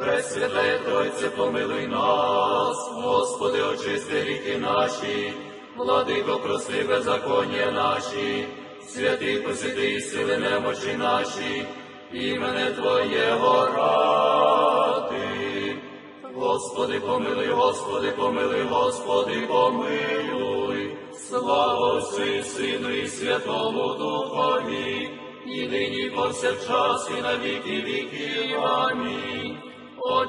Пресвятая Тройце, помилуй нас, Господи, очисти гріхи наші, владико, прости беззаконня наші, святий посвяти і сили немочі наші, імене Твоєго ради. Господи, помилуй, Господи, помилуй, Господи, помилуй. Слава Отцю Сину і Святому Духові, і нині і повсякчас, і на віки віків. Амінь.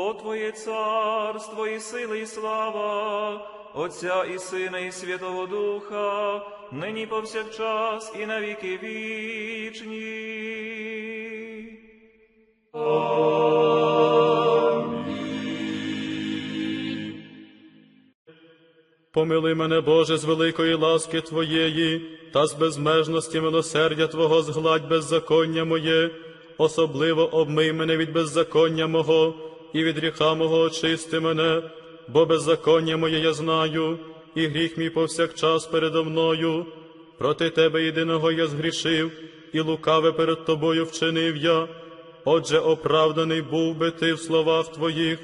Бо Твоє царство і сила, і слава, Отця і Сина, і Святого Духа, нині повсякчас і на віки вічні. Помилуй мене, Боже, з великої ласки Твоєї, та з безмежності милосердя Твого згладь беззаконня моє, особливо обмий мене від беззаконня мого, і від гріха мого очисти мене, бо беззаконня моє я знаю, і гріх мій повсякчас передо мною. Проти Тебе єдиного я згрішив, і лукаве перед Тобою вчинив я. Отже, оправданий був би ти в словах Твоїх,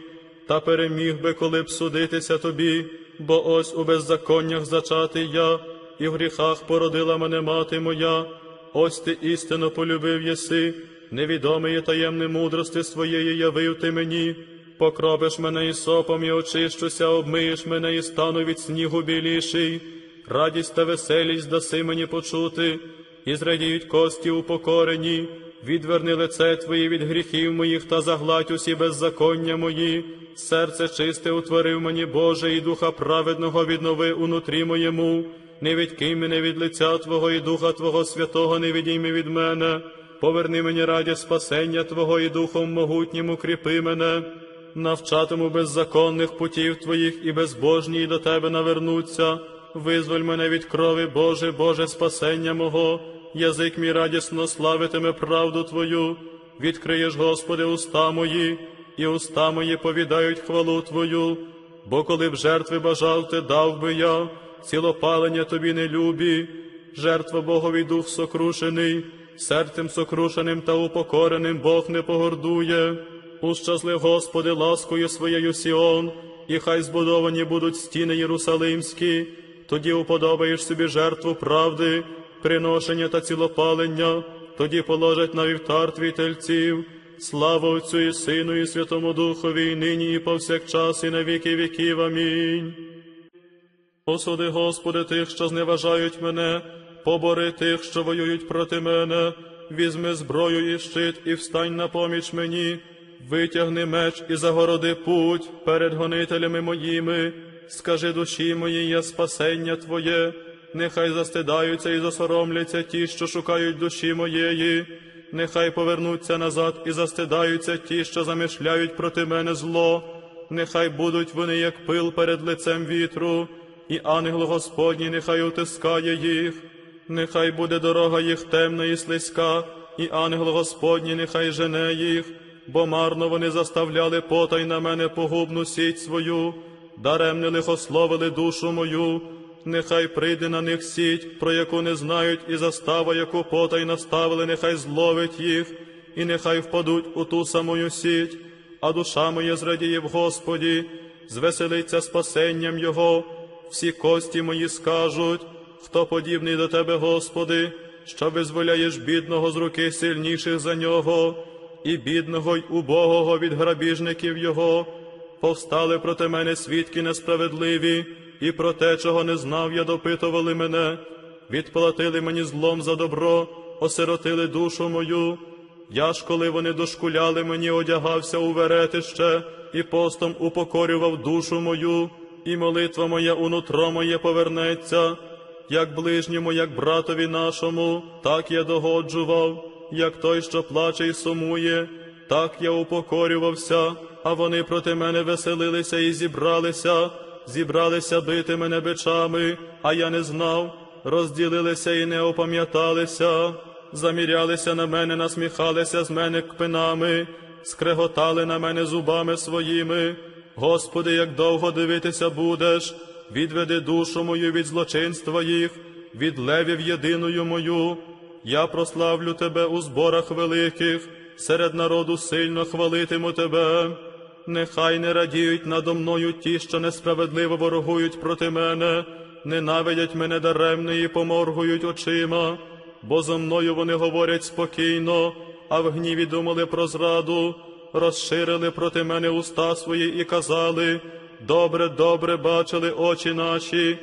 та переміг би, коли б судитися тобі, бо ось у беззаконнях зачатий я, і в гріхах породила мене мати моя. Ось ти істинно полюбив єси, невідомої таємне мудрости своєї явив ти мені. Покропиш мене і сопом, і очищуся, обмиєш мене і стану від снігу біліший. Радість та веселість даси мені почути, і зрадіють кості упокорені. Відверни лице Твоє від гріхів моїх та загладь усі беззаконня мої. Серце чисте утворив мені, Боже, і духа праведного віднови унутрі моєму. Не відкинь мене від лиця Твого і Духа Твого Святого, не відійми від мене. Поверни мені раді спасення Твого і Духом могутнім укріпи мене. Навчатиму беззаконних путів Твоїх і безбожні до Тебе навернуться. Визволь мене від крови, Боже, Боже, спасення мого. Язик мій радісно славитиме правду Твою. Відкриєш, Господи, уста мої, і уста мої повідають хвалу Твою. Бо коли б жертви бажав, ти дав би я, цілопалення тобі не любі, жертва Богові дух сокрушений, серцем сокрушеним та упокореним Бог не погордує. Ущаслив, Господи, ласкою своєю Сіон, і хай збудовані будуть стіни Єрусалимські, тоді уподобаєш собі жертву правди, приношення та цілопалення, тоді положать на вівтар твій тельців. Слава Отцю і Сину, і Святому Духові, і нині, і повсякчас, і на віки віків. Амінь. Осуди, Господи, тих, що зневажають мене, побори тих, що воюють проти мене, візьми зброю і щит, і встань на поміч мені, витягни меч і загороди путь перед гонителями моїми, скажи душі моїй, я спасення Твоє, нехай застидаються і засоромляться ті, що шукають душі моєї, нехай повернуться назад і застидаються ті, що замишляють проти мене зло, нехай будуть вони, як пил перед лицем вітру, і ангел Господній нехай утискає їх, нехай буде дорога їх темна і слизька, і ангел Господній нехай жене їх, бо марно вони заставляли потай на мене погубну сіть свою, даремне лихословили душу мою, нехай прийде на них сіть, про яку не знають, і застава, яку потай наставили, нехай зловить їх, і нехай впадуть у ту самую сіть, а душа моя зрадіє в Господі, звеселиться спасенням Його, всі кості мої скажуть, хто подібний до Тебе, Господи, що визволяєш бідного з руки сильніших за нього, і бідного й убогого від грабіжників Його, повстали проти мене свідки несправедливі, і про те, чого не знав, я допитували мене, відплатили мені злом за добро, осиротили душу мою. Я ж, коли вони дошкуляли мені, одягався у веретище, і постом упокорював душу мою, і молитва моя у нутро моє повернеться. Як ближньому, як братові нашому, так я догоджував, як той, що плаче і сумує, так я упокорювався, а вони проти мене веселилися і зібралися, зібралися бити мене бичами, а я не знав, розділилися і не опам'яталися, замірялися на мене, насміхалися з мене кпинами, скреготали на мене зубами своїми. Господи, як довго дивитися будеш, відведи душу мою від злочинства їх, від левів єдиною мою. Я прославлю тебе у зборах великих, серед народу сильно хвалитиму тебе. Нехай не радіють надо мною ті, що несправедливо ворогують проти мене, ненавидять мене даремно і поморгують очима, бо зо мною вони говорять спокійно, а в гніві думали про зраду, розширили проти мене уста свої і казали, добре, добре бачили очі наші.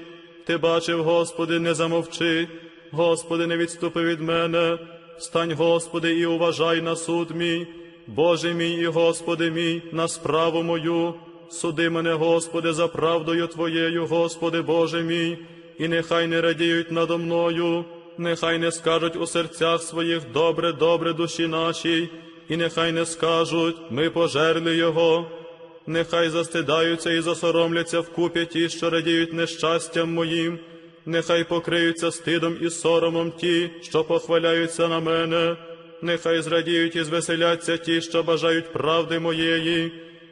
Ти бачив, Господи, не замовчи, Господи, не відступи від мене. Встань, Господи, і уважай на суд мій, Боже мій і Господи мій, на справу мою. Суди мене, Господи, за правдою Твоєю, Господи Боже мій, і нехай не радіють надо мною, нехай не скажуть у серцях своїх добре, добре душі нашій, і нехай не скажуть, ми пожерли Його. Нехай застидаються і засоромляться вкупі ті, що радіють нещастям моїм, нехай покриються стидом і соромом ті, що похваляються на мене, нехай зрадіють і звеселяться ті, що бажають правди моєї,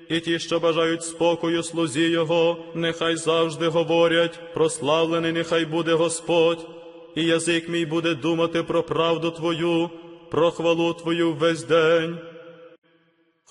і ті, що бажають спокою слузі Його, нехай завжди говорять, прославлений нехай буде Господь, і язик мій буде думати про правду Твою, про хвалу Твою весь день.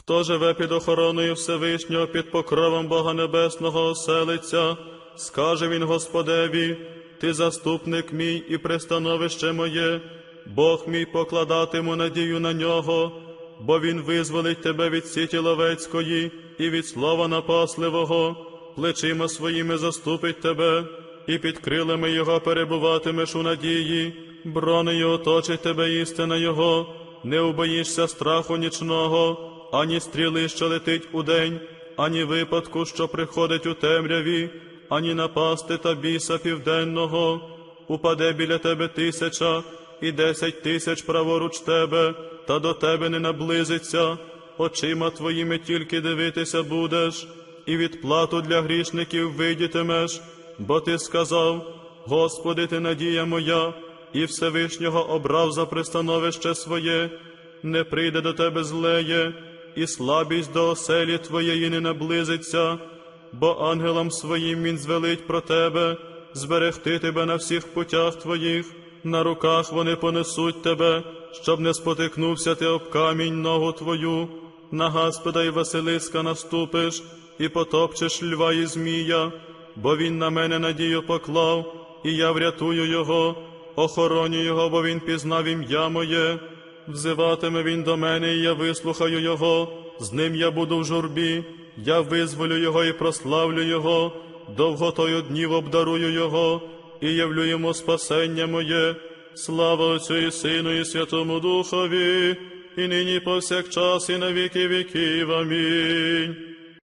Хто живе під охороною Всевишнього, під покровом Бога Небесного оселиться, скаже він Господеві, Ти заступник мій і пристановище моє, Бог мій покладатиму надію на нього, бо Він визволить тебе від сіті ловецької і від слова напасливого, плечима своїми заступить тебе, і під крилами Його перебуватимеш у надії, бронею оточить тебе істина Його, не убоїшся страху нічного ані стріли, що летить удень, ані випадку, що приходить у темряві, ані напасти та біса південного. Упаде біля тебе тисяча і десять тисяч праворуч тебе, та до тебе не наблизиться. Очима твоїми тільки дивитися будеш, і відплату для грішників видітимеш, бо ти сказав: Господи, ти надія моя, і Всевишнього обрав за пристановище своє, не прийде до тебе злеє, і слабість до оселі твоєї не наблизиться, бо ангелам своїм він звелить про тебе, зберегти тебе на всіх путях твоїх, на руках вони понесуть тебе, щоб не спотикнувся ти об камінь ногу твою, на Господа й Василиска наступиш, і потопчеш льва і змія, бо він на мене надію поклав, і я врятую його, охороню його, бо він пізнав ім'я моє. Взиватиме він до мене, і я вислухаю його, з ним я буду в журбі, я визволю його і прославлю його, довготою днів обдарую його, і явлю йому спасення моє. Слава Отцю і Сину, і Святому Духові, і нині повсякчас, і на віки віків. Амінь.